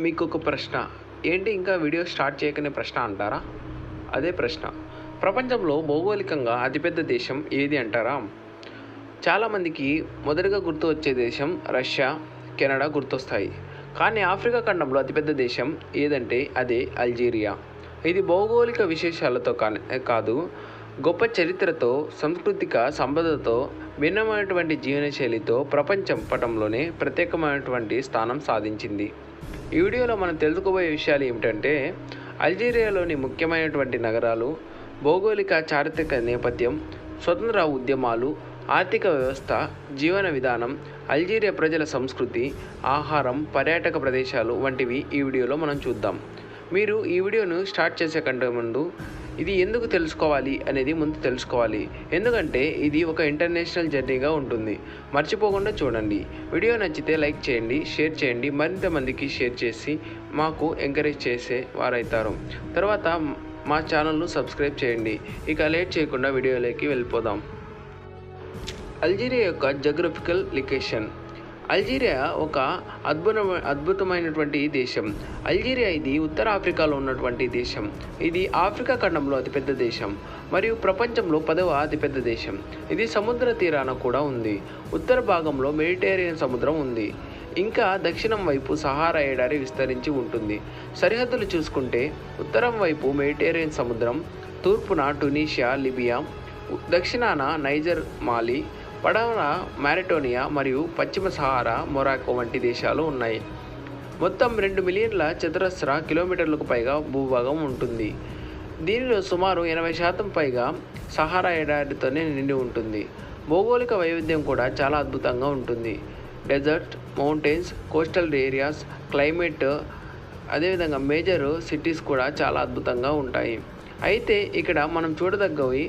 మీకు ఒక ప్రశ్న. ఏంటి ఇంకా వీడియో స్టార్ట్ చేయకనే ప్రశ్న అంటారా? అదే ప్రశ్న. ప్రపంచంలో భౌగోళికంగా అతిపెద్ద దేశం ఏది అంటారా? చాలామందికి మొదటగా గుర్తు వచ్చే దేశం రష్యా కెనడా గుర్తొస్తాయి. కానీ ఆఫ్రికా ఖండంలో అతిపెద్ద దేశం ఏదంటే అదే అల్జీరియా. ఇది భౌగోళిక విశేషాలతో కాదు గొప్ప చరిత్రతో సాంస్కృతిక సంపదతో భిన్నమైనటువంటి జీవనశైలితో ప్రపంచం పటంలోనే ప్రత్యేకమైనటువంటి స్థానం సాధించింది. ఈ వీడియోలో మనం తెలుసుకోబోయే విషయాలు ఏమిటంటే అల్జీరియాలోని ముఖ్యమైనటువంటి నగరాలు భౌగోళిక చారిత్రక నేపథ్యం స్వతంత్ర ఉద్యమాలు ఆర్థిక వ్యవస్థ జీవన విధానం అల్జీరియా ప్రజల సంస్కృతి ఆహారం పర్యాటక ప్రదేశాలు వంటివి ఈ వీడియోలో మనం చూద్దాం. మీరు ఈ వీడియోను స్టార్ట్ చేసే కంటే ముందు ఇది ఎందుకు తెలుసుకోవాలి అనేది ముందు తెలుసుకోవాలి. ఎందుకంటే ఇది ఒక ఇంటర్నేషనల్ జర్నీగా ఉంటుంది. మర్చిపోకుండా చూడండి. వీడియో నచ్చితే లైక్ చేయండి షేర్ చేయండి మరింత మందికి షేర్ చేసి మాకు ఎంకరేజ్ చేసే వారవుతారు తర్వాత మా ఛానల్ను సబ్స్క్రైబ్ చేయండి. ఇక లేట్ చేయకుండా వీడియోలోకి వెళ్ళిపోదాం. అల్జీరియా యొక్క జోగ్రఫికల్ లొకేషన్ అల్జీరియా ఒక అద్భుత అద్భుతమైనటువంటి దేశం. అల్జీరియా ఇది ఉత్తర ఆఫ్రికాలో ఉన్నటువంటి దేశం. ఇది ఆఫ్రికా ఖండంలో అతిపెద్ద దేశం. మరియు ప్రపంచంలో పదవ అతిపెద్ద దేశం. ఇది సముద్ర తీరాన కూడా ఉంది. ఉత్తర భాగంలో మెడిటేరియన్ సముద్రం ఉంది. ఇంకా దక్షిణం వైపు సహారా ఎడారి విస్తరించి ఉంటుంది. సరిహద్దులు చూసుకుంటే ఉత్తరం వైపు మెడిటేరియన్ సముద్రం తూర్పున టునీషియా లిబియా దక్షిణాన నైజర్ మాలి పడవన మారిటోనియా మరియు పశ్చిమ సహారా మొరాకో వంటి దేశాలు ఉన్నాయి. మొత్తం రెండు మిలియన్ల చతురస్ర కిలోమీటర్లకు పైగా భూభాగం ఉంటుంది. దీనిలో సుమారు ఎనభై శాతం పైగా సహారా ఎడారితోనే నిండి ఉంటుంది. భౌగోళిక వైవిధ్యం కూడా చాలా అద్భుతంగా ఉంటుంది. Desert mountains coastal areas climate అదేవిధంగా మేజర్ సిటీస్ కూడా చాలా అద్భుతంగా ఉంటాయి. అయితే ఇక్కడ మనం చూడదగ్గవి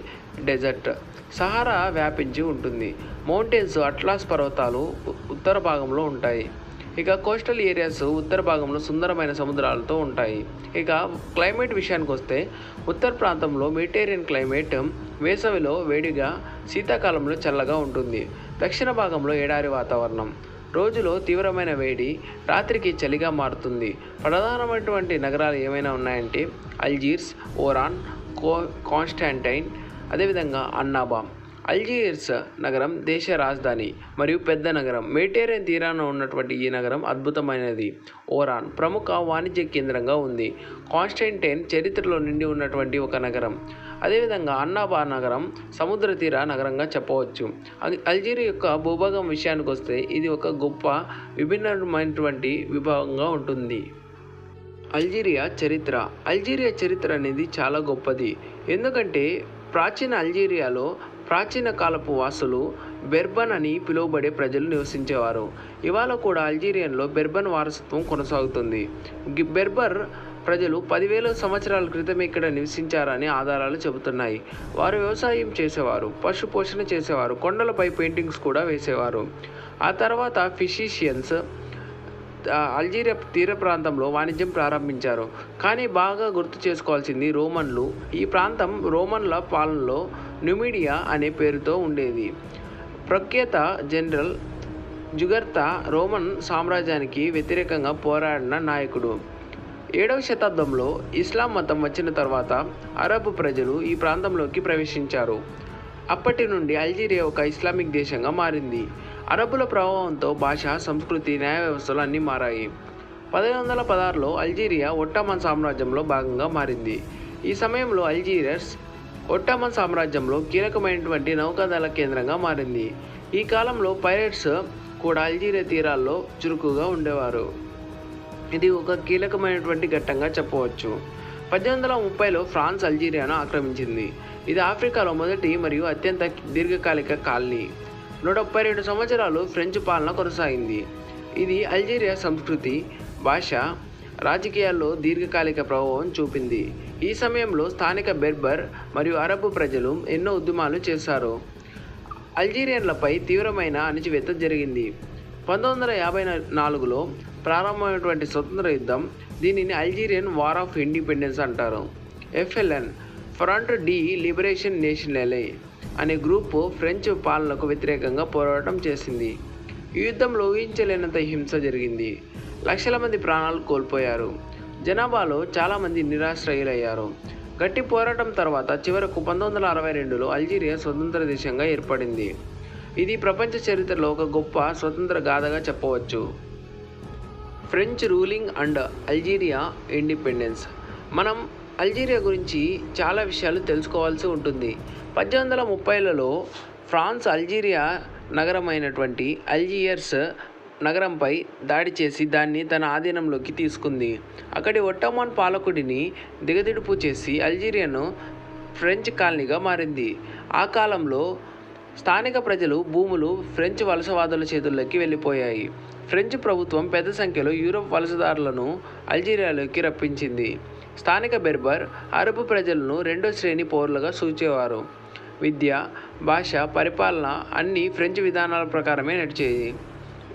డెజర్ట్. సహారా వ్యాపించి ఉంటుంది. మౌంటైన్స్ అట్లాస్ పర్వతాలు ఉత్తర భాగంలో ఉంటాయి. ఇక కోస్టల్ ఏరియాస్ ఉత్తర భాగంలో సుందరమైన సముద్రాలతో ఉంటాయి. ఇక క్లైమేట్ విషయానికి వస్తే ఉత్తర ప్రాంతంలో మెడిటేరియన్ క్లైమేట్ వేసవిలో వేడిగా శీతాకాలంలో చల్లగా ఉంటుంది. దక్షిణ భాగంలో ఎడారి వాతావరణం. రోజులో తీవ్రమైన వేడి రాత్రికి చలిగా మారుతుంది. ప్రధానమైనటువంటి నగరాలు ఏమైనా ఉన్నాయంటే అల్జీర్స్ ఓరాన్ కో కాన్స్టాంటైన్ అదేవిధంగా అన్నాబా అల్జీయర్స్ నగరం దేశ రాజధాని మరియు పెద్ద నగరం. మెడిటేరియన్ తీరాన ఉన్నటువంటి ఈ నగరం అద్భుతమైనది. ఓరాన్ ప్రముఖ వాణిజ్య కేంద్రంగా ఉంది. కాన్స్టెంటైన్ చరిత్రలో నిండి ఉన్నటువంటి ఒక నగరం. అదేవిధంగా అన్నాబా నగరం సముద్ర తీర నగరంగా చెప్పవచ్చు. అల్జీరియా యొక్క భూభాగం విషయానికి వస్తే ఇది ఒక గొప్ప విభిన్నమైనటువంటి విభాగంగా ఉంటుంది. అల్జీరియా చరిత్ర. అల్జీరియా చరిత్ర అనేది చాలా గొప్పది. ఎందుకంటే ప్రాచీన అల్జీరియాలో ప్రాచీన కాలపు వాసులు బెర్బన్ అని పిలువబడే ప్రజలు నివసించేవారు. ఇవాళ కూడా అల్జీరియన్లో బెర్బన్ వారసత్వం కొనసాగుతుంది. బెర్బర్ ప్రజలు పదివేల సంవత్సరాల క్రితం ఇక్కడ నివసించారని ఆధారాలు చెబుతున్నాయి. వారు వ్యవసాయం చేసేవారు పశు పోషణ చేసేవారు కొండలపై పెయింటింగ్స్ కూడా వేసేవారు. ఆ తర్వాత ఫిషిషియన్స్ అల్జీరియా తీర ప్రాంతంలో వాణిజ్యం ప్రారంభించారు. కానీ బాగా గుర్తు చేసుకోవాల్సింది రోమన్లు. ఈ ప్రాంతం రోమన్ల పాలనలో న్యూమిడియా అనే పేరుతో ఉండేది. ప్రఖ్యాత జనరల్ జుగర్త రోమన్ సామ్రాజ్యానికి వ్యతిరేకంగా పోరాడిన నాయకుడు. ఏడవ శతాబ్దంలో ఇస్లాం మతం వచ్చిన తర్వాత అరబ్ ప్రజలు ఈ ప్రాంతంలోకి ప్రవేశించారు. అప్పటి నుండి అల్జీరియా ఒక ఇస్లామిక్ దేశంగా మారింది. అరబుల ప్రభావంతో భాష సంస్కృతి న్యాయ వ్యవస్థలు అన్నీ మారాయి. పదిహేను వందల పదహారులో అల్జీరియా ఒట్టమన్ సామ్రాజ్యంలో భాగంగా మారింది. ఈ సమయంలో అల్జీరియస్ ఒట్టమన్ సామ్రాజ్యంలో కీలకమైనటువంటి నౌకాదళ కేంద్రంగా మారింది. ఈ కాలంలో పైరట్స్ కూడా అల్జీరియా తీరాల్లో చురుకుగా ఉండేవారు. ఇది ఒక కీలకమైనటువంటి ఘట్టంగా చెప్పవచ్చు. పద్దెనిమిది వందల ముప్పైలో ఫ్రాన్స్ అల్జీరియాను ఆక్రమించింది. ఇది ఆఫ్రికాలో మొదటి మరియు అత్యంత దీర్ఘకాలిక కాలనీ. నూట ముప్పై రెండు సంవత్సరాలు ఫ్రెంచ్ పాలన కొనసాగింది. ఇది అల్జీరియా సంస్కృతి భాష రాజకీయాల్లో దీర్ఘకాలిక ప్రభావం చూపింది. ఈ సమయంలో స్థానిక బెర్బర్ మరియు అరబ్ ప్రజలు ఎన్నో ఉద్యమాలు చేశారు. అల్జీరియన్లపై తీవ్రమైన అణచివేత జరిగింది. పంతొమ్మిది వందల యాభై నాలుగులో ప్రారంభమైనటువంటి స్వతంత్ర యుద్ధం దీనిని అల్జీరియన్ వార్ ఆఫ్ ఇండిపెండెన్స్ అంటారు. FLN front D liberation నేషనలే. అనే గ్రూపు ఫ్రెంచ్ పాలనకు వ్యతిరేకంగా పోరాటం చేసింది. ఈ యుద్ధంలో ఊహించలేనంత హింస జరిగింది. లక్షల మంది ప్రాణాలు కోల్పోయారు. జనాభాలో చాలామంది నిరాశ్రయులయ్యారు. గట్టి పోరాటం తర్వాత చివరకు పంతొమ్మిది వందల అరవై రెండులో అల్జీరియా స్వతంత్ర దేశంగా ఏర్పడింది. ఇది ప్రపంచ చరిత్రలో ఒక గొప్ప స్వతంత్ర గాథగా చెప్పవచ్చు. French ruling and Algeria independence. మనం అల్జీరియా గురించి చాలా విషయాలు తెలుసుకోవాల్సి ఉంటుంది. పద్దెనిమిది వందల ముప్పైలలో ఫ్రాన్స్ అల్జీరియా నగరమైనటువంటి అల్జీయర్స్ నగరంపై దాడి చేసి దాన్ని తన ఆధీనంలోకి తీసుకుంది. అక్కడి ఒట్టమాన్ పాలకుడిని దిగదిడుపు చేసి అల్జీరియాను ఫ్రెంచ్ కాలనీగా మారింది. ఆ కాలంలో స్థానిక ప్రజలు భూములు ఫ్రెంచ్ వలసవాదుల చేతుల్లోకి వెళ్ళిపోయాయి. ఫ్రెంచ్ ప్రభుత్వం పెద్ద సంఖ్యలో యూరప్ వలసదారులను అల్జీరియాలోకి రప్పించింది. స్థానిక బెర్బర్ అరబ్ ప్రజలను రెండో శ్రేణి పౌరులుగా సూచేవారు. విద్య భాష పరిపాలన అన్నీ ఫ్రెంచ్ విధానాల ప్రకారమే నడిచేది.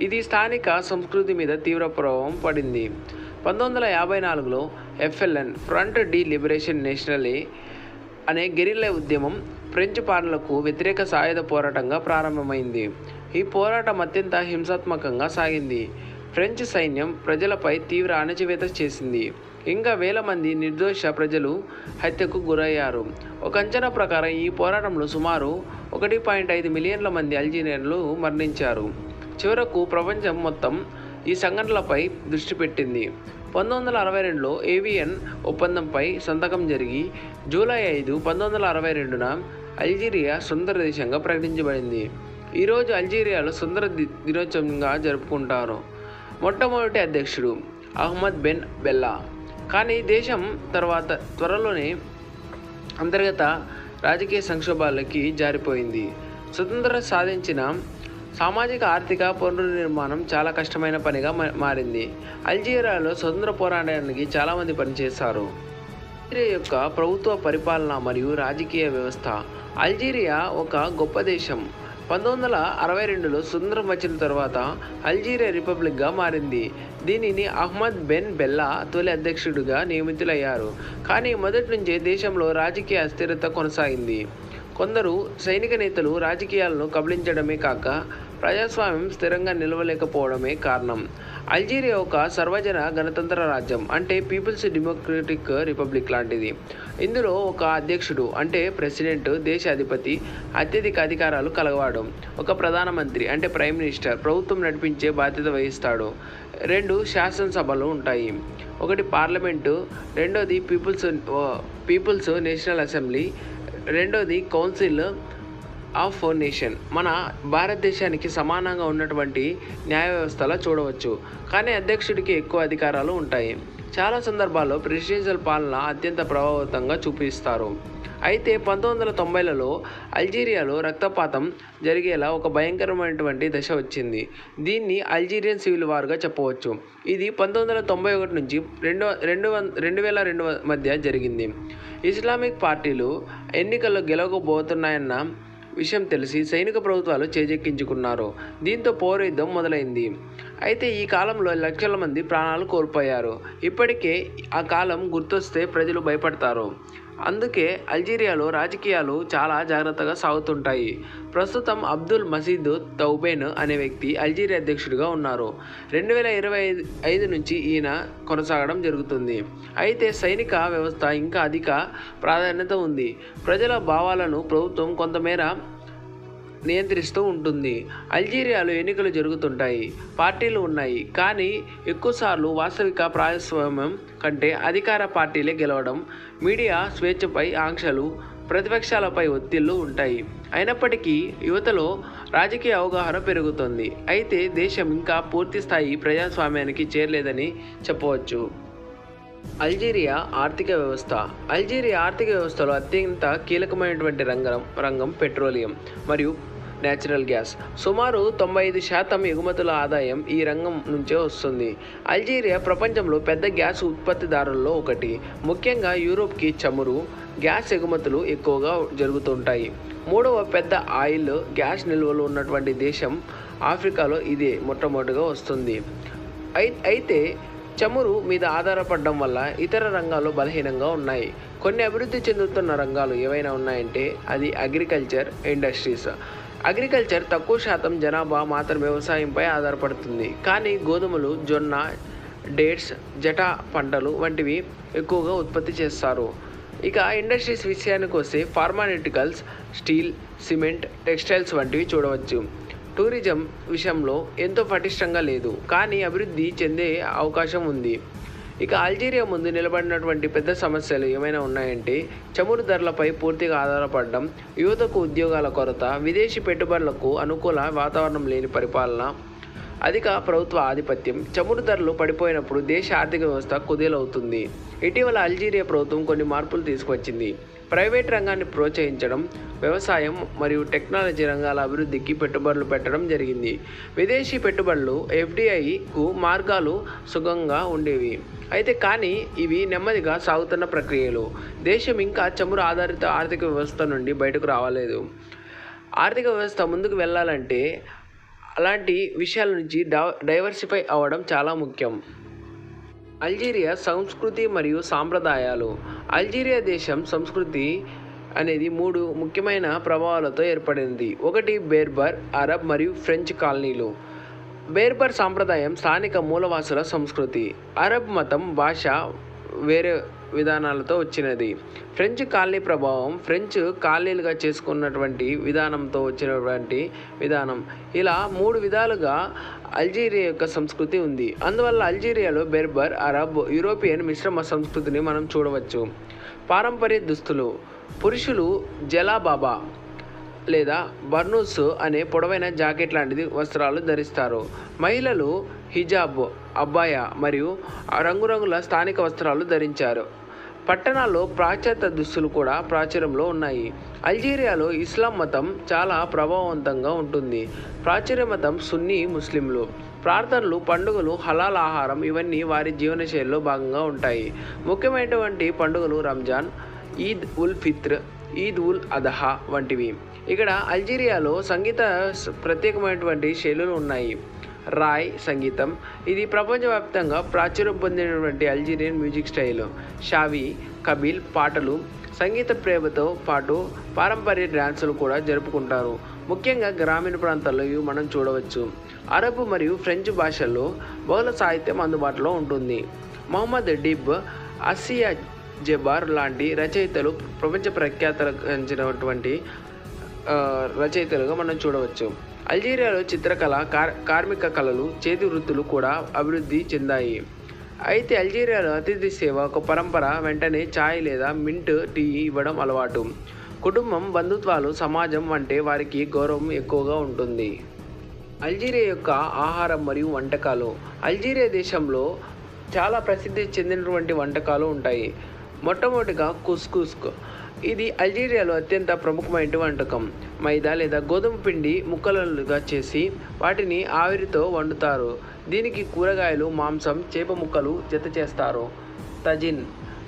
ఇది స్థానిక సంస్కృతి మీద తీవ్ర ప్రభావం పడింది. పంతొమ్మిది వందల యాభై నాలుగులో FLN Front de Liberation Nationale అనే గెరిల్ల ఉద్యమం ఫ్రెంచ్ పాలనకు వ్యతిరేక సాయుధ పోరాటంగా ప్రారంభమైంది. ఈ పోరాటం అత్యంత హింసాత్మకంగా సాగింది. ఫ్రెంచ్ సైన్యం ప్రజలపై తీవ్ర అణచివేత చేసింది. ఇంకా వేల మంది నిర్దోష ప్రజలు హత్యకు గురయ్యారు. ఒక అంచనా ప్రకారం ఈ పోరాటంలో సుమారు ఒకటి పాయింట్ ఐదు మిలియన్ల మంది అల్జీరియన్లు మరణించారు. చివరకు ప్రపంచం మొత్తం ఈ సంఘటనలపై దృష్టి పెట్టింది. పంతొమ్మిది వందల అరవై రెండులో ఏవిఎన్ ఒప్పందంపై సంతకం జరిగి జూలై ఐదు పంతొమ్మిది వందల అరవై రెండున అల్జీరియా సుందర దేశంగా ప్రకటించబడింది. ఈరోజు అల్జీరియాలో సుందర దినోత్సవంగా జరుపుకుంటారు. మొట్టమొదటి అధ్యక్షుడు అహ్మద్ బెన్ బెల్లా. కానీ దేశం తర్వాత త్వరలోనే అంతర్గత రాజకీయ సంక్షోభాలకి జారిపోయింది. స్వతంత్రం సాధించిన సామాజిక ఆర్థిక పునర్నిర్మాణం చాలా కష్టమైన పనిగా మారింది. అల్జీరియాలో స్వతంత్ర పోరాటానికి చాలామంది పనిచేశారు. అల్జీరియా యొక్క ప్రభుత్వ పరిపాలన మరియు రాజకీయ వ్యవస్థ. అల్జీరియా ఒక గొప్ప దేశం. పంతొమ్మిది వందల అరవై రెండులో స్వతంత్రం వచ్చిన తర్వాత అల్జీరియా రిపబ్లిక్గా మారింది. దీనిని అహ్మద్ బెన్ బెల్లా తొలి అధ్యక్షుడిగా నియమితులయ్యారు. కానీ మొదటి నుంచే దేశంలో రాజకీయ అస్థిరత కొనసాగింది. కొందరు సైనిక నేతలు రాజకీయాలను కబళించడమే కాక ప్రజాస్వామ్యం స్థిరంగా నిలవలేకపోవడమే కారణం. అల్జీరియా ఒక సర్వజన గణతంత్ర రాజ్యం అంటే పీపుల్స్ డెమోక్రటిక్ రిపబ్లిక్ లాంటిది. ఇందులో ఒక అధ్యక్షుడు అంటే ప్రెసిడెంట్ దేశ అధిపతి అత్యధిక అధికారాలు కలవాడు ఒక ప్రధానమంత్రి అంటే ప్రైమ్ మినిస్టర్ ప్రభుత్వం నడిపించే బాధ్యత వహిస్తాడు. రెండు శాసనసభలు ఉంటాయి. ఒకటి పార్లమెంటు రెండోది పీపుల్స్ పీపుల్స్ నేషనల్ అసెంబ్లీ రెండోది కౌన్సిల్ ఆఫ్ నేషన్. మన భారతదేశానికి సమానంగా ఉన్నటువంటి న్యాయ వ్యవస్థలో చూడవచ్చు. కానీ అధ్యక్షుడికి ఎక్కువ అధికారాలు ఉంటాయి. చాలా సందర్భాల్లో ప్రెసిడెన్షియల్ పాలన అత్యంత ప్రభావితంగా చూపిస్తారు. అయితే పంతొమ్మిది వందల తొంభైలలో అల్జీరియాలో రక్తపాతం జరిగేలా ఒక భయంకరమైనటువంటి దశ వచ్చింది. దీన్ని అల్జీరియన్ సివిల్ వార్గా చెప్పవచ్చు. ఇది పంతొమ్మిది వందల తొంభై ఒకటి నుంచి రెండు రెండు వం రెండు వేల రెండు మధ్య జరిగింది. ఇస్లామిక్ పార్టీలు ఎన్నికల్లో గెలవకపోతున్నాయన్న విషయం తెలిసి సైనిక ప్రభుత్వాలు చేజెక్కించుకున్నారు. దీంతో పోరయుద్ధం మొదలైంది. అయితే ఈ కాలంలో లక్షల మంది ప్రాణాలు కోల్పోయారు. ఇప్పటికే ఆ కాలం గుర్తొస్తే ప్రజలు భయపడతారు. అందుకే అల్జీరియాలో రాజకీయాలు చాలా జాగ్రత్తగా సాగుతుంటాయి. ప్రస్తుతం అబ్దుల్ మసీద్ తౌబేన్ అనే వ్యక్తి అల్జీరియా అధ్యక్షుడిగా ఉన్నారు. రెండు వేల ఇరవై ఐదు ఐదు నుంచి ఈయన కొనసాగడం జరుగుతుంది. అయితే సైనిక వ్యవస్థ ఇంకా అధిక ప్రాధాన్యత ఉంది. ప్రజల భావాలను ప్రభుత్వం కొంతమేర నియంత్రిస్తూ ఉంటుంది. అల్జీరియాలో ఎన్నికలు జరుగుతుంటాయి. పార్టీలు ఉన్నాయి. కానీ ఎక్కువసార్లు వాస్తవిక ప్రజాస్వామ్యం కంటే అధికార పార్టీలే గెలవడం మీడియా స్వేచ్ఛపై ఆంక్షలు ప్రతిపక్షాలపై ఒత్తిళ్ళు ఉంటాయి. అయినప్పటికీ యువతలో రాజకీయ అవగాహన పెరుగుతుంది. అయితే దేశం ఇంకా పూర్తి స్థాయి ప్రజాస్వామ్యానికి చేరలేదని చెప్పవచ్చు. అల్జీరియా ఆర్థిక వ్యవస్థ. అల్జీరియా ఆర్థిక వ్యవస్థలో అత్యంత కీలకమైనటువంటి రంగం రంగం పెట్రోలియం. మరియు న్యాచురల్ గ్యాస్. సుమారు తొంభై ఐదు శాతం ఎగుమతుల ఆదాయం ఈ రంగం నుంచే వస్తుంది. అల్జీరియా ప్రపంచంలో పెద్ద గ్యాస్ ఉత్పత్తిదారుల్లో ఒకటి. ముఖ్యంగా యూరోప్కి చమురు గ్యాస్ ఎగుమతులు ఎక్కువగా జరుగుతుంటాయి. మూడవ పెద్ద ఆయిల్ గ్యాస్ నిల్వలు ఉన్నటువంటి దేశం ఆఫ్రికాలో ఇదే మొట్టమొదటిగా వస్తుంది. అయి- అయితే చమురు మీద ఆధారపడడం వల్ల ఇతర రంగాలు బలహీనంగా ఉన్నాయి. కొన్ని అభివృద్ధి చెందుతున్న రంగాలు ఏవైనా ఉన్నాయంటే అది అగ్రికల్చర్ ఇండస్ట్రీస్. అగ్రికల్చర్ తక్కువ శాతం జనాభా మాత్రం వ్యవసాయంపై ఆధారపడుతుంది. కానీ గోధుమలు జొన్న డేట్స్ జటా పంటలు వంటివి ఎక్కువగా ఉత్పత్తి చేస్తారు. ఇక ఇండస్ట్రీస్ విషయానికి వస్తే ఫార్మాన్యూటికల్స్ స్టీల్ సిమెంట్ టెక్స్టైల్స్ వంటివి చూడవచ్చు. టూరిజం విషయంలో ఎంతో పటిష్టంగా లేదు. కానీ అభివృద్ధి చెందే అవకాశం ఉంది. ఇక అల్జీరియా ముందు నిలబడినటువంటి పెద్ద సమస్యలు ఏమైనా ఉన్నాయంటే చమురు ధరలపై పూర్తిగా ఆధారపడడం యువతకు ఉద్యోగాల కొరత విదేశీ పెట్టుబడులకు అనుకూల వాతావరణం లేని పరిపాలన అధిక ప్రభుత్వ ఆధిపత్యం చమురు ధరలు పడిపోయినప్పుడు దేశ ఆర్థిక వ్యవస్థ కుదేలవుతుంది. ఇటీవల అల్జీరియా ప్రభుత్వం కొన్ని మార్పులు తీసుకువచ్చింది. ప్రైవేట్ రంగాన్ని ప్రోత్సహించడం వ్యవసాయం మరియు టెక్నాలజీ రంగాల అభివృద్ధికి పెట్టుబడులు పెట్టడం జరిగింది. విదేశీ పెట్టుబడులు ఎఫ్డిఐకు మార్గాలు సుగంగా ఉండేవి. అయితే కానీ ఇవి నెమ్మదిగా సాగుతున్న ప్రక్రియలు. దేశం ఇంకా చమురు ఆధారిత ఆర్థిక వ్యవస్థ నుండి బయటకు రావలేదు. ఆర్థిక వ్యవస్థ ముందుకు వెళ్ళాలంటే అలాంటి విషయాల నుంచి డైవర్సిఫై అవ్వడం చాలా ముఖ్యం. అల్జీరియా సంస్కృతి మరియు సాంప్రదాయాలు. అల్జీరియా దేశం సంస్కృతి అనేది మూడు ముఖ్యమైన ప్రభావాలతో ఏర్పడింది. ఒకటి బెర్బర్ అరబ్ మరియు ఫ్రెంచ్ కాలనీలు. బెర్బర్ సాంప్రదాయం స్థానిక మూలవాసుల సంస్కృతి. అరబ్ మతం భాష వేరే విధానాలతో వచ్చినది. ఫ్రెంచ్ కాలనీ ప్రభావం ఫ్రెంచ్ కాలనీలుగా చేసుకున్నటువంటి విధానంతో వచ్చినటువంటి విధానం. ఇలా మూడు విధాలుగా అల్జీరియా యొక్క సంస్కృతి ఉంది. అందువల్ల అల్జీరియాలో బెర్బర్ అరబ్ యూరోపియన్ మిశ్రమ సంస్కృతిని మనం చూడవచ్చు. పారంపర్య దుస్తులు పురుషులు జలాబాబా లేదా బర్నూస్ అనే పొడవైన జాకెట్ లాంటిది వస్త్రాలు ధరిస్తారు. మహిళలు హిజాబ్ అబ్బాయ మరియు రంగురంగుల స్థానిక వస్త్రాలు ధరించారు. పట్టణాల్లో పాశ్చాత్య దుస్తులు కూడా ప్రాచుర్యంలో ఉన్నాయి. అల్జీరియాలో ఇస్లాం మతం చాలా ప్రభావవంతంగా ఉంటుంది. ప్రాచుర్య మతం సున్నీ ముస్లింలు. ప్రార్థనలు పండుగలు హలాల్ ఆహారం ఇవన్నీ వారి జీవనశైలిలో భాగంగా ఉంటాయి. ముఖ్యమైనటువంటి పండుగలు రంజాన్ ఈద్ ఉల్ ఫిత్ర్ ఈద్ ఉల్ అదహా వంటివి. ఇక్కడ అల్జీరియాలో సంగీత ప్రత్యేకమైనటువంటి శైలులు ఉన్నాయి. రాయ్ సంగీతం. ఇది ప్రపంచవ్యాప్తంగా ప్రాచుర్యం పొందినటువంటి Algerian music style. Chaoui Kabyle పాటలు సంగీత ప్రేమతో పాటు పారంపర్య డ్యాన్సులు కూడా జరుపుకుంటారు. ముఖ్యంగా గ్రామీణ ప్రాంతాల్లో ఇవి మనం చూడవచ్చు. అరబ్ మరియు ఫ్రెంచ్ భాషల్లో బహుళ సాహిత్యం అందుబాటులో ఉంటుంది. మొహమ్మద్ డిబ్ అసియా జబార్ లాంటి రచయితలు ప్రపంచ ప్రఖ్యాతలటువంటి రచయితలుగా మనం చూడవచ్చు. అల్జీరియాలో చిత్రకళ కార్ కార్మిక కళలు చేతి వృత్తులు కూడా అభివృద్ధి చెందాయి. అయితే అల్జీరియాలో అతిథి సేవ ఒక పరంపర వెంటనే ఛాయ్ లేదా మింట్ టీ ఇవ్వడం అలవాటు. కుటుంబం బంధుత్వాలు సమాజం అంటే వారికి గౌరవం ఎక్కువగా ఉంటుంది. అల్జీరియా యొక్క ఆహారం మరియు వంటకాలు. అల్జీరియా దేశంలో చాలా ప్రసిద్ధి చెందినటువంటి వంటకాలు ఉంటాయి. మొట్టమొదటిగా కుస్కుస్క్ ఇది అల్జీరియాలో అత్యంత ప్రముఖమైన వంటకం. మైదా లేదా గోధుమ పిండి ముక్కలుగా చేసి వాటిని ఆవిరితో వండుతారు. దీనికి కూరగాయలు మాంసం చేప ముక్కలు జత చేస్తారు. తజిన్.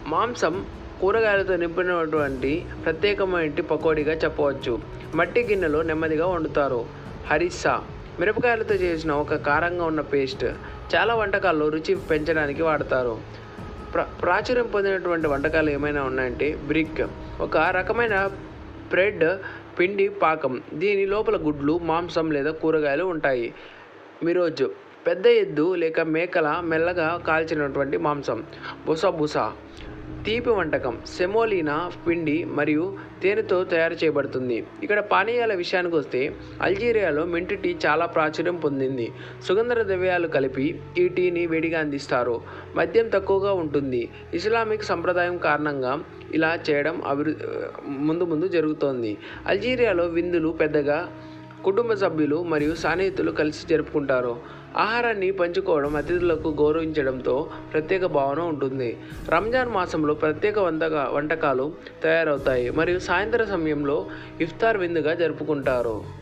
మాంసం కూరగాయలతో నింపినటువంటి ప్రత్యేకమైన పకోడీగా చెప్పవచ్చు. మట్టి గిన్నెలో నెమ్మదిగా వండుతారు. హరిస్సా. మిరపకాయలతో చేసిన ఒక కారంగా ఉన్న పేస్ట్. చాలా వంటకాల్లో రుచి పెంచడానికి వాడతారు. ప్ర ప్రాచుర్యం పొందినటువంటి వంటకాలు ఏమైనా ఉన్నాయంటే బ్రిక్ ఒక రకమైన బ్రెడ్ పిండి పాకం. దీని లోపల గుడ్లు మాంసం లేదా కూరగాయలు ఉంటాయి. మిరోజ్ పెద్ద ఎద్దు లేక మేకల మెల్లగా కాల్చినటువంటి మాంసం. బుసబుసా తీపి వంటకం సెమోలినా పిండి మరియు తేనెతో తయారు చేయబడుతుంది. ఇక్కడ పానీయాల విషయానికి వస్తే అల్జీరియాలో మింట్ టీ చాలా ప్రాచుర్యం పొందింది. సుగంధ ద్రవ్యాలు కలిపి ఈ టీని వేడిగా అందిస్తారు. మద్యం తక్కువగా ఉంటుంది. ఇస్లామిక్ సంప్రదాయం కారణంగా ఇలా చేయడం అభివృద్ధి ముందు ముందు జరుగుతోంది. అల్జీరియాలో విందులు పెద్దగా కుటుంబ సభ్యులు మరియు సాన్నిహితులు కలిసి జరుపుకుంటారు. ఆహారాన్ని పంచుకోవడం అతిథులకు గౌరవించడంతో ప్రత్యేక భావన ఉంటుంది. రంజాన్ మాసంలో ప్రత్యేక వంటక వంటకాలు తయారవుతాయి మరియు సాయంత్రం సమయంలో ఇఫ్తార్ విందుగా జరుపుకుంటారు.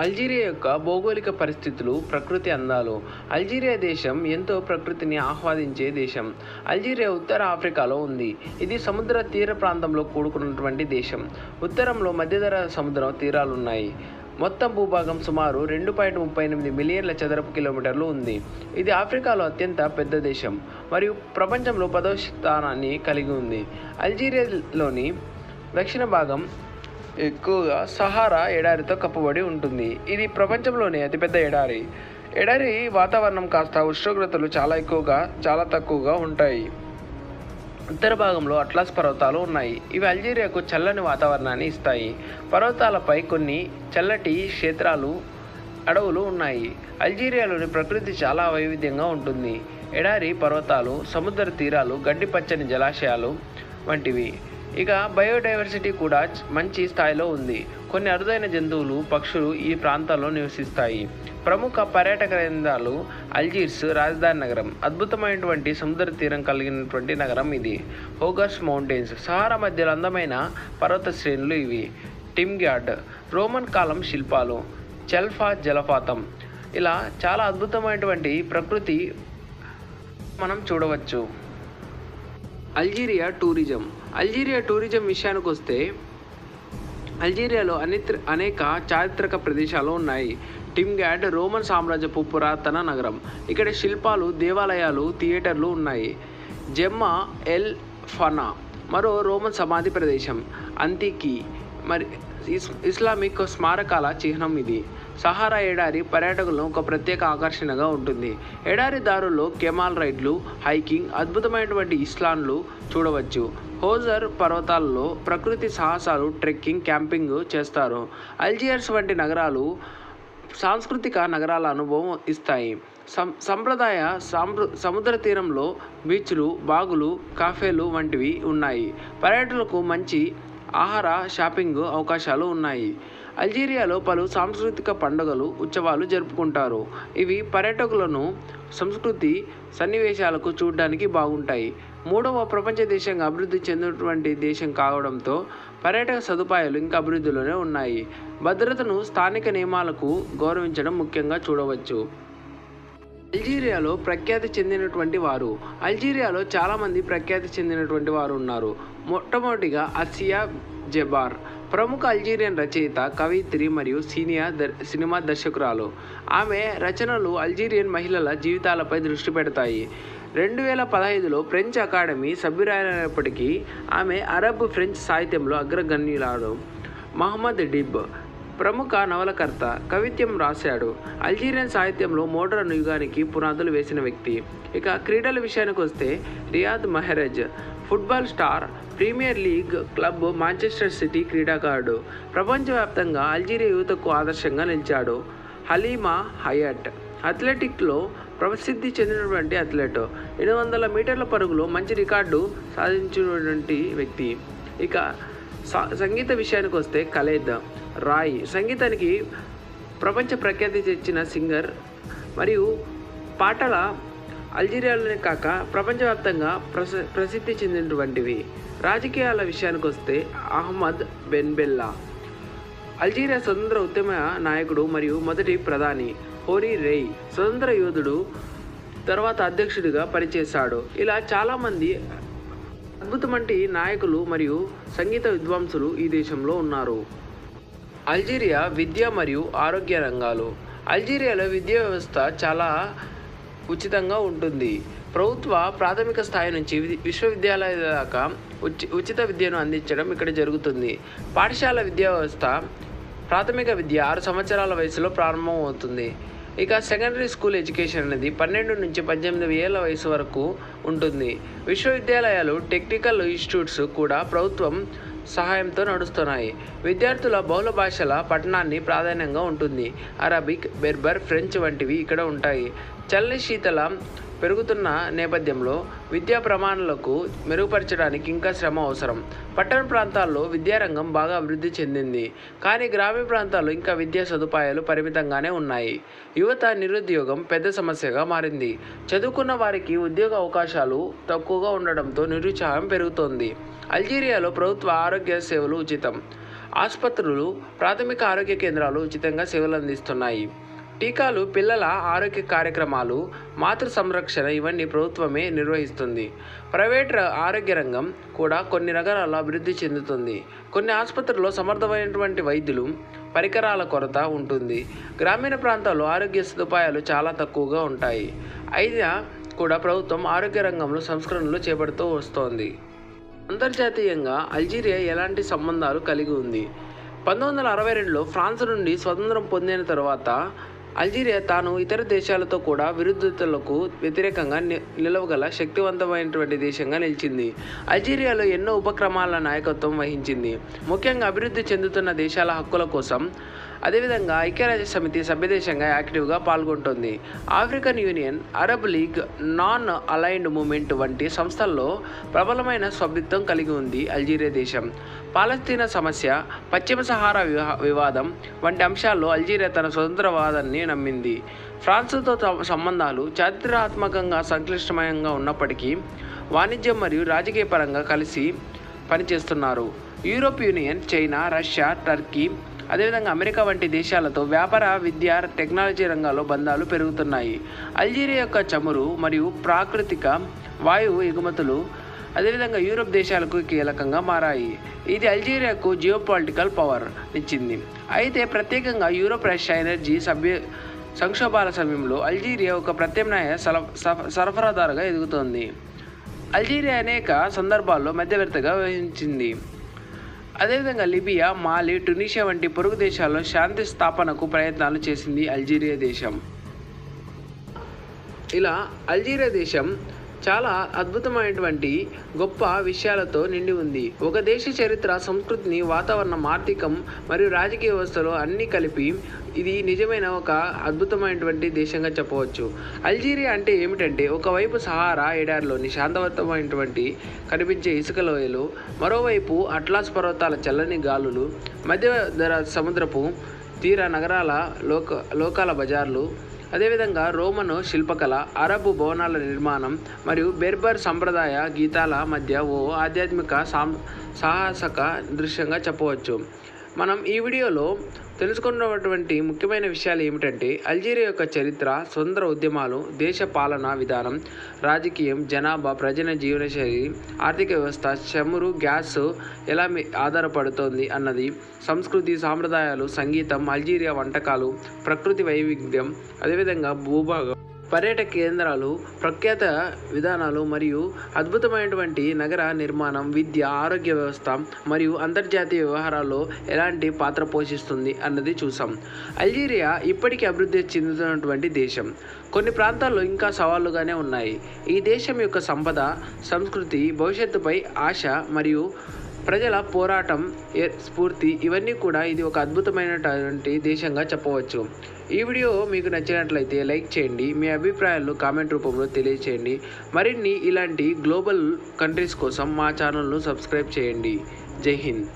అల్జీరియా యొక్క భౌగోళిక పరిస్థితులు ప్రకృతి అందాలు. అల్జీరియా దేశం ఎంతో ప్రకృతిని ఆహ్వాదించే దేశం. అల్జీరియా ఉత్తర ఆఫ్రికాలో ఉంది. ఇది సముద్ర తీర ప్రాంతంలో కూడుకున్నటువంటి దేశం. ఉత్తరంలో మధ్యధర సముద్రం తీరాలు ఉన్నాయి మొత్తం భూభాగం సుమారు రెండు పాయింట్ ముప్పై ఎనిమిది మిలియన్ల చదరపు కిలోమీటర్లు ఉంది. ఇది ఆఫ్రికాలో అత్యంత పెద్ద దేశం మరియు ప్రపంచంలో పదవ స్థానాన్ని కలిగి ఉంది. అల్జీరియాలోని దక్షిణ భాగం ఎక్కువగా సహారా ఎడారితో కప్పబడి ఉంటుంది. ఇది ప్రపంచంలోనే అతిపెద్ద ఎడారి. ఎడారి వాతావరణం కాస్త ఉష్ణోగ్రతలు చాలా ఎక్కువగా చాలా తక్కువగా ఉంటాయి. ఉత్తర భాగంలో అట్లాస్ పర్వతాలు ఉన్నాయి. ఇవి అల్జీరియాకు చల్లని వాతావరణాన్ని ఇస్తాయి. పర్వతాలపై కొన్ని చల్లటి క్షేత్రాలు అడవులు ఉన్నాయి. అల్జీరియాలోని ప్రకృతి చాలా వైవిధ్యంగా ఉంటుంది. ఎడారి పర్వతాలు సముద్ర తీరాలు గడ్డి పచ్చని జలాశయాలు వంటివి. ఇక బయోడైవర్సిటీ కూడా మంచి స్థాయిలో ఉంది. కొన్ని అరుదైన జంతువులు పక్షులు ఈ ప్రాంతాల్లో నివసిస్తాయి. ప్రముఖ పర్యాటక కేంద్రాలు అల్జీర్స్ రాజధాని నగరం. అద్భుతమైనటువంటి సముద్ర తీరం కలిగినటువంటి నగరం ఇది. హోగస్ మౌంటైన్స్. సహారా మధ్యలో అందమైన పర్వత శ్రేణులు ఇవి. టిమ్గ్యాడ్ రోమన్ కాలం శిల్పాలు. చెల్ఫా జలపాతం. ఇలా చాలా అద్భుతమైనటువంటి ప్రకృతి మనం చూడవచ్చు. Algeria tourism. అల్జీరియా టూరిజం విషయానికి వస్తే అల్జీరియాలో అనేక చారిత్రక ప్రదేశాలు ఉన్నాయి. టిమ్గాడ్ రోమన్ సామ్రాజ్యపు పురాతన నగరం. ఇక్కడ శిల్పాలు దేవాలయాలు థియేటర్లు ఉన్నాయి. జెమ్మా ఎల్ ఫనా మరో రోమన్ సమాధి ప్రదేశం. అంతికి మరి ఇస్ ఇస్లామిక్ స్మారకాల చిహ్నం ఇది. సహారా ఎడారి పర్యాటకులను ఒక ప్రత్యేక ఆకర్షణగా ఉంటుంది. ఎడారి దారుల్లో కెమాల్ రైడ్లు హైకింగ్ అద్భుతమైనటువంటి ఇస్లాన్లు చూడవచ్చు. హోజర్ పర్వతాల్లో ప్రకృతి సాహసాలు ట్రెక్కింగ్ క్యాంపింగ్ చేస్తారు. అల్జియర్స్ వంటి నగరాలు సాంస్కృతిక నగరాల అనుభవం ఇస్తాయి. సం సంప్రదాయ సాంప్ర సముద్ర తీరంలో బీచ్లు బాగులు కాఫేలు వంటివి ఉన్నాయి. పర్యాటకులకు మంచి ఆహార షాపింగ్ అవకాశాలు ఉన్నాయి. అల్జీరియాలో పలు సాంస్కృతిక పండుగలు ఉత్సవాలు జరుపుకుంటారు. ఇవి పర్యాటకులను సంస్కృతి సన్నివేశాలకు చూడడానికి బాగుంటాయి. మూడవ ప్రపంచ దేశంగా అభివృద్ధి చెందినటువంటి దేశం కావడంతో పర్యాటక సదుపాయాలు ఇంకా అభివృద్ధిలోనే ఉన్నాయి. భద్రతను స్థానిక నియమాలకు గౌరవించడం ముఖ్యంగా చూడవచ్చు. అల్జీరియాలో ప్రఖ్యాతి చెందినటువంటి వారు అల్జీరియాలో చాలామంది ప్రఖ్యాతి చెందినటువంటి వారు ఉన్నారు. మొట్టమొదటిగా అసియా జబార్ ప్రముఖ అల్జీరియన్ రచయిత కవిత్రి మరియు సీనియర్ దర్ సినిమా దర్శకురాలు. ఆమె రచనలు అల్జీరియన్ మహిళల జీవితాలపై దృష్టి పెడతాయి. రెండు వేల పదహైదులో ఫ్రెంచ్ అకాడమీ సభ్యురాలైనప్పటికీ ఆమె అరబ్ ఫ్రెంచ్ సాహిత్యంలో అగ్రగణ్యులాడు మహమ్మద్ డిబ్ ప్రముఖ నవలకర్త కవిత్యం రాశాడు. అల్జీరియన్ సాహిత్యంలో మోడర్న్ యుగానికి పునాదులు వేసిన వ్యక్తి. ఇక క్రీడల విషయానికి వస్తే Riyad Mahrez football star premier league club Manchester City క్రీడాకారుడు. ప్రపంచవ్యాప్తంగా అల్జీరియా యువతకు ఆదర్శంగా నిలిచాడు. హలీమా హయట్ అథ్లెటిక్లో ప్రసిద్ధి చెందినటువంటి అథ్లెట్. ఎనిమిది వందల మీటర్ల పరుగులో మంచి రికార్డు సాధించినటువంటి వ్యక్తి. ఇక సంగీత విషయానికి వస్తే కలేద్ రాయ్. సంగీతానికి ప్రపంచ ప్రఖ్యాతి తెచ్చిన సింగర్ మరియు పాటల అల్జీరియాలోనే కాక ప్రపంచవ్యాప్తంగా ప్రస ప్రసిద్ధి చెందినటువంటివి. రాజకీయాల విషయానికి వస్తే అహ్మద్ బెన్బెల్లా అల్జీరియా స్వతంత్ర ఉద్యమ నాయకుడు మరియు మొదటి ప్రధాని హోరీ రేయ్. స్వతంత్ర యోధుడు తర్వాత అధ్యక్షుడిగా పనిచేశాడు. ఇలా చాలామంది అద్భుతమంటి నాయకులు మరియు సంగీత విద్వాంసులు ఈ దేశంలో ఉన్నారు. అల్జీరియా విద్య మరియు ఆరోగ్య రంగాలు. అల్జీరియాలో విద్యా వ్యవస్థ చాలా ఉచితంగా ఉంటుంది. ప్రభుత్వ ప్రాథమిక స్థాయి నుంచి విశ్వవిద్యాలయ దాకా ఉచి ఉచిత విద్యను అందించడం ఇక్కడ జరుగుతుంది. పాఠశాల విద్యా వ్యవస్థ ప్రాథమిక విద్య ఆరు సంవత్సరాల వయసులో ప్రారంభమవుతుంది. ఇక సెకండరీ స్కూల్ ఎడ్యుకేషన్ అనేది పన్నెండు నుంచి పద్దెనిమిది ఏళ్ళ వయసు వరకు ఉంటుంది. విశ్వవిద్యాలయాలు టెక్నికల్ ఇన్స్టిట్యూట్స్ కూడా ప్రభుత్వం సహాయంతో నడుస్తున్నాయి. విద్యార్థుల బహుళ భాషల పఠనాన్ని ప్రాధాన్యంగా ఉంటుంది. అరబిక్ బెర్బర్ ఫ్రెంచ్ వంటివి ఇక్కడ ఉంటాయి. చల్లని శీతల పెరుగుతున్న నేపథ్యంలో విద్యా ప్రమాణాలకు మెరుగుపరచడానికి ఇంకా శ్రమ అవసరం. పట్టణ ప్రాంతాల్లో విద్యారంగం బాగా అభివృద్ధి చెందింది. కానీ గ్రామీణ ప్రాంతాల్లో ఇంకా విద్యా సదుపాయాలు పరిమితంగానే ఉన్నాయి. యువత నిరుద్యోగం పెద్ద సమస్యగా మారింది. చదువుకున్న వారికి ఉద్యోగ అవకాశాలు తక్కువగా ఉండడంతో నిరుత్సాహం పెరుగుతోంది. అల్జీరియాలో ప్రభుత్వ ఆరోగ్య సేవలు ఉచితం. ఆసుపత్రులు ప్రాథమిక ఆరోగ్య కేంద్రాలు ఉచితంగా సేవలు అందిస్తున్నాయి. టీకాలు పిల్లల ఆరోగ్య కార్యక్రమాలు మాతృ సంరక్షణ ఇవన్నీ ప్రభుత్వమే నిర్వహిస్తుంది. ప్రైవేట్ ఆరోగ్య రంగం కూడా కొన్ని నగరాల్లో అభివృద్ధి చెందుతుంది. కొన్ని ఆసుపత్రుల్లో సమర్థమైనటువంటి వైద్యులు పరికరాల కొరత ఉంటుంది. గ్రామీణ ప్రాంతాల్లో ఆరోగ్య సదుపాయాలు చాలా తక్కువగా ఉంటాయి. అయినా కూడా ప్రభుత్వం ఆరోగ్య రంగంలో సంస్కరణలు చేపడుతూ వస్తోంది. అంతర్జాతీయంగా అల్జీరియా ఎలాంటి సంబంధాలు కలిగి ఉంది? పంతొమ్మిది వందల అరవై రెండులో ఫ్రాన్స్ నుండి స్వతంత్రం పొందిన తర్వాత అల్జీరియా తాను ఇతర దేశాలతో కూడా విరుద్ధతలకు వ్యతిరేకంగా ని- నిలవగల శక్తివంతమైనటువంటి దేశంగా నిలిచింది. అల్జీరియాలో ఎన్నో ఉపక్రమాల నాయకత్వం వహించింది. ముఖ్యంగా అభివృద్ధి చెందుతున్న దేశాల హక్కుల కోసం అదేవిధంగా ఐక్యరాజ్య సమితి సభ్యదేశంగా యాక్టివ్గా పాల్గొంటుంది. African Union Arab League non aligned movement వంటి సంస్థల్లో ప్రబలమైన సభ్యత్వం కలిగి ఉంది అల్జీరియా దేశం. పాలస్తీనా సమస్య పశ్చిమ సహారా వివాదం వంటి అంశాల్లో అల్జీరియా తన స్వతంత్రవాదాన్ని నమ్మింది. ఫ్రాన్స్తో సంబంధాలు చారిత్రాత్మకంగా సంక్లిష్టమయంగా ఉన్నప్పటికీ వాణిజ్యం మరియు రాజకీయ పరంగా కలిసి పనిచేస్తున్నారు. Europe union China Russia Turkey అదేవిధంగా అమెరికా వంటి దేశాలతో వ్యాపార విద్య టెక్నాలజీ రంగాల్లో బంధాలు పెరుగుతున్నాయి. అల్జీరియా యొక్క చమురు మరియు ప్రాకృతిక వాయువు ఎగుమతులు అదేవిధంగా యూరోప్ దేశాలకు కీలకంగా మారాయి. ఇది అల్జీరియాకు జియోపాలిటికల్ పవర్ ఇచ్చింది. అయితే ప్రత్యేకంగా యూరోప్ రష్యా ఎనర్జీ సభ్య సంక్షోభాల సమయంలో అల్జీరియా ఒక ప్రత్యామ్నాయ సల సరఫరాదారుగా ఎదుగుతోంది. అల్జీరియా అనేక సందర్భాల్లో మధ్యవర్తిగా వహించింది అదేవిధంగా లిబియా మాలి టునీషియా వంటి పొరుగు దేశాల్లో శాంతి స్థాపనకు ప్రయత్నాలు చేసింది అల్జీరియా దేశం. ఇలా అల్జీరియా దేశం చాలా అద్భుతమైనటువంటి గొప్ప విషయాలతో నిండి ఉంది. ఒక దేశ చరిత్ర సంస్కృతిని వాతావరణం ఆర్థికం మరియు రాజకీయ వ్యవస్థలో అన్నీ కలిపి ఇది నిజమైన ఒక అద్భుతమైనటువంటి దేశంగా చెప్పవచ్చు. అల్జీరియా అంటే ఏమిటంటే ఒకవైపు సహారా ఎడారిలోని శాంతవంతమైనటువంటి కనిపించే ఇసుక లోయలు మరోవైపు అట్లాస్ పర్వతాల చల్లని గాలులు మధ్య ధర సముద్రపు తీర నగరాల లోక లోకాల బజార్లు అదేవిధంగా రోమను శిల్పకళ అరబు భవనాల నిర్మాణం మరియు బెర్బర్ సంప్రదాయ గీతాల మధ్య ఓ ఆధ్యాత్మిక సాం సాహసక దృశ్యంగా చెప్పవచ్చు. మనం ఈ వీడియోలో తెలుసుకున్నటువంటి ముఖ్యమైన విషయాలు ఏమిటంటే అల్జీరియా యొక్క చరిత్ర స్వతంత్ర ఉద్యమాలు దేశ పాలనా విధానం రాజకీయం జనాభా ప్రజల జీవనశైలి ఆర్థిక వ్యవస్థ చమురు గ్యాస్ ఎలా ఆధారపడుతోంది అన్నది సంస్కృతి సాంప్రదాయాలు సంగీతం అల్జీరియా వంటకాలు ప్రకృతి వైవిధ్యం అదేవిధంగా భూభాగం. పర్యాటక కేంద్రాలు ప్రఖ్యాత విధానాలు మరియు అద్భుతమైనటువంటి నగర నిర్మాణం విద్య ఆరోగ్య వ్యవస్థ మరియు అంతర్జాతీయ వ్యవహారాల్లో ఎలాంటి పాత్ర పోషిస్తుంది అన్నది చూసాం. అల్జీరియా ఇప్పటికీ అభివృద్ధి చెందుతున్నటువంటి దేశం. కొన్ని ప్రాంతాల్లో ఇంకా సవాళ్ళుగానే ఉన్నాయి. ఈ దేశం యొక్క సంపద సంస్కృతి భవిష్యత్తుపై ఆశ మరియు ప్రజల పోరాటం స్ఫూర్తి ఇవన్నీ కూడా ఇది ఒక అద్భుతమైనటువంటి దేశంగా చెప్పవచ్చు. ఈ వీడియో మీకు నచ్చినట్లయితే లైక్ చేయండి మీ అభిప్రాయాలను కామెంట్ రూపంలో తెలియచేయండి. మరిన్ని ఇలాంటి గ్లోబల్ కంట్రీస్ కోసం మా ఛానల్ను సబ్స్క్రైబ్ చేయండి. జై హింద్.